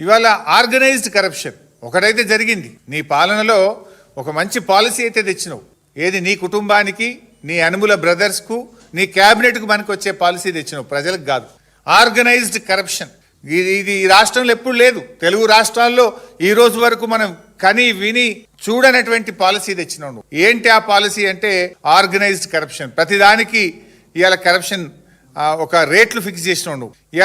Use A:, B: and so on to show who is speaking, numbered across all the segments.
A: ఇవాళ organised corruption. ఒకటైతే జరిగింది. నీ పాలనలో ఒక మంచి పాలసీ అయితే తెచ్చినావు. ఏది నీ కుటుంబానికి నీ అనుముల బ్రదర్స్కు నీ క్యాబినెట్కు మనకు వచ్చే పాలసీ తెచ్చినావు. ప్రజలకు కాదు. Organised corruption. ఇది ఇది ఈ రాష్ట్రంలో ఎప్పుడు లేదు. తెలుగు రాష్ట్రాల్లో ఈ రోజు వరకు మనం కని విని చూడనటువంటి పాలసీ తెచ్చినావు నువ్వు. ఏంటి ఆ పాలసీ అంటే ఆర్గనైజ్డ్ కరప్షన్. ప్రతిదానికి ఇవాళ కరప్షన్ ఒక రేట్లు ఫిక్స్ చేసినావు నువ్వు.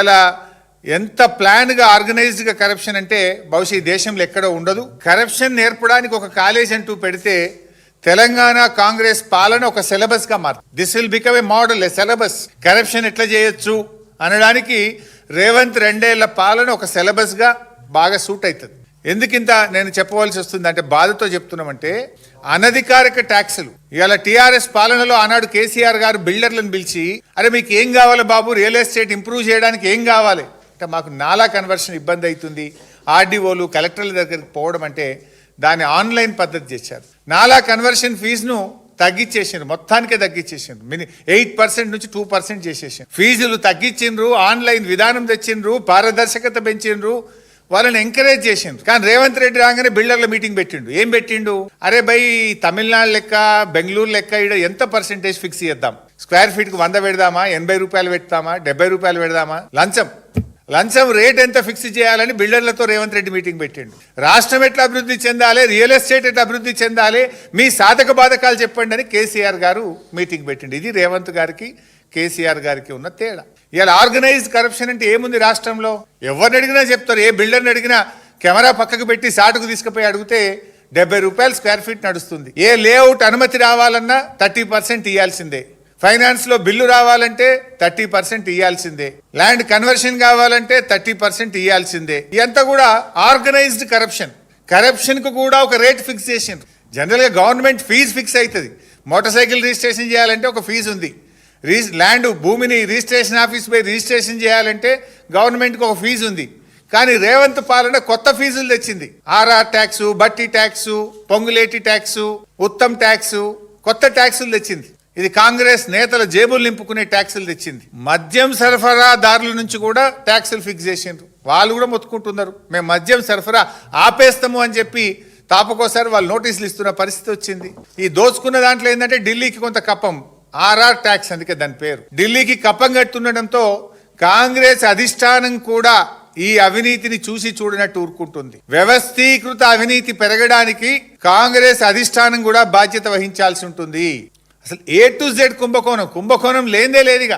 A: ఎంత ప్లాన్గా ఆర్గనైజ్డ్గా కరప్షన్ అంటే బహుశా ఈ దేశంలో ఎక్కడో ఉండదు. కరప్షన్ నేర్పడానికి ఒక కాలేజ్ అంటూ పెడితే తెలంగాణ కాంగ్రెస్ పాలన ఒక సిలబస్గా మారు this will become a model a syllabus corruption ఎట్లా చేయొచ్చు అనడానికి రేవంత్ రెండేళ్ళ పాలన ఒక సిలబస్గా బాగా సూట్ అవుతుంది. ఎందుకింత నేను చెప్పవలసి వస్తుంది అంటే బాధతో చెప్తున్నామంటే అనధికారిక ట్యాక్సులు ఇవాళ టీఆర్ఎస్ పాలనలో ఆనాడు కేసీఆర్ గారు బిల్డర్లను పిలిచి అరే మీకు ఏం కావాలి బాబు? రియల్ ఎస్టేట్ ఇంప్రూవ్ చేయడానికి ఏం కావాలి? అంటే మాకు నాలా కన్వర్షన్ ఇబ్బంది అవుతుంది. ఆర్డీఓలు కలెక్టర్ల దగ్గరికి పోవడం అంటే దాన్ని ఆన్లైన్ పద్ధతి చేశారు. నాలా కన్వర్షన్ ఫీజును తగ్గించేసిండ్రు మొత్తానికే తగ్గించేసిండ్రు మిని ఎయిట్ పర్సెంట్ నుంచి టూ పర్సెంట్ చేసేసిండ్రు. ఫీజులు తగ్గించిండ్రు ఆన్లైన్ విధానం తెచ్చిండ్రు పారదర్శకత పెంచిండ్రు వాళ్ళని ఎంకరేజ్ చేసిండ్రు. కానీ రేవంత్ రెడ్డి రాగానే బిల్డర్ల మీటింగ్ పెట్టిండు. ఏం పెట్టిండు? అరే బై తమిళనాడు లెక్క బెంగళూరు లెక్క ఇక్కడ ఎంత పర్సెంటేజ్ ఫిక్స్ చేద్దాం? స్క్వేర్ ఫీట్కు వంద పెడదామా? ఎనభై రూపాయలు పెడతామా? డెబ్బై రూపాయలు పెడదామా? లంచం. లంచం రేట్ ఎంత ఫిక్స్ చేయాలని బిల్డర్లతో రేవంత్ రెడ్డి మీటింగ్ పెట్టిండు. రాష్ట్రం ఎట్లా అభివృద్ధి చెందాలి రియల్ ఎస్టేట్ ఎట్లా అభివృద్ధి చెందాలి మీ సాధక బాధకాలు చెప్పండి అని కేసీఆర్ గారు మీటింగ్ పెట్టిండు. ఇది రేవంత్ గారికి కేసీఆర్ గారికి ఉన్న తేడా. ఇలా ఆర్గనైజ్డ్ కరప్షన్ అంటే ఏముంది రాష్ట్రంలో? ఎవరిని అడిగినా చెప్తారు ఏ బిల్డర్ని అడిగినా కెమెరా పక్కకు పెట్టి సాటుకు తీసుకుపోయి అడిగితే డెబ్బై రూపాయలు స్క్వేర్ ఫీట్ నడుస్తుంది. ఏ లేఅవుట్ అనుమతి రావాలన్నా థర్టీ పర్సెంట్ ఇవ్వాల్సిందే. ఫైనాన్స్లో బిల్లు రావాలంటే థర్టీ పర్సెంట్ ఇవ్వాల్సిందే ల్యాండ్ కన్వర్షన్ కావాలంటే థర్టీ పర్సెంట్ ఇవ్వాల్సిందే ఇదంతా కూడా ఆర్గనైజ్డ్ కరప్షన్. కరప్షన్కు కూడా ఒక రేట్ ఫిక్స్ చేసిండ్రు. జనరల్గా గవర్నమెంట్ ఫీజు ఫిక్స్ అవుతుంది మోటార్ సైకిల్ రిజిస్ట్రేషన్ చేయాలంటే ఒక ఫీజు ఉంది. రీ ల్యాండ్ భూమిని రిజిస్ట్రేషన్ ఆఫీస్ పోయి రిజిస్ట్రేషన్ చేయాలంటే గవర్నమెంట్కి ఒక ఫీజు ఉంది. కానీ రేవంత్ పాలన కొత్త ఫీజులు తెచ్చింది. RR tax Bhatti tax Ponguleti tax Uttam tax కొత్త ట్యాక్సులు తెచ్చింది. ఇది కాంగ్రెస్ నేతల జేబులు నింపుకునే ట్యాక్సులు తెచ్చింది. మద్యం సరఫరాదారుల నుంచి కూడా ట్యాక్సులు ఫిక్స్ చేసిండ్రు. వాళ్ళు కూడా మొత్తుకుంటున్నారు. మేము మద్యం సరఫరా ఆపేస్తాము అని చెప్పి తాపకోసారి వాళ్ళు నోటీసులు ఇస్తున్న పరిస్థితి వచ్చింది. ఈ దోచుకున్న దాంట్లో ఏంటంటే ఢిల్లీకి కొంత కప్పం. ఆర్ఆర్ ట్యాక్స్ అందుకే దాని పేరు. ఢిల్లీకి కప్పం కట్టుండడంతో కాంగ్రెస్ అధిష్టానం కూడా ఈ అవినీతిని చూసి చూడనట్టు ఊరుకుంటుంది. వ్యవస్థీకృత అవినీతి పెరగడానికి కాంగ్రెస్ అధిష్టానం కూడా బాధ్యత వహించాల్సి ఉంటుంది. అసలు ఏ టు జెడ్ కుంభకోణం కుంభకోణం లేదే లేదుగా.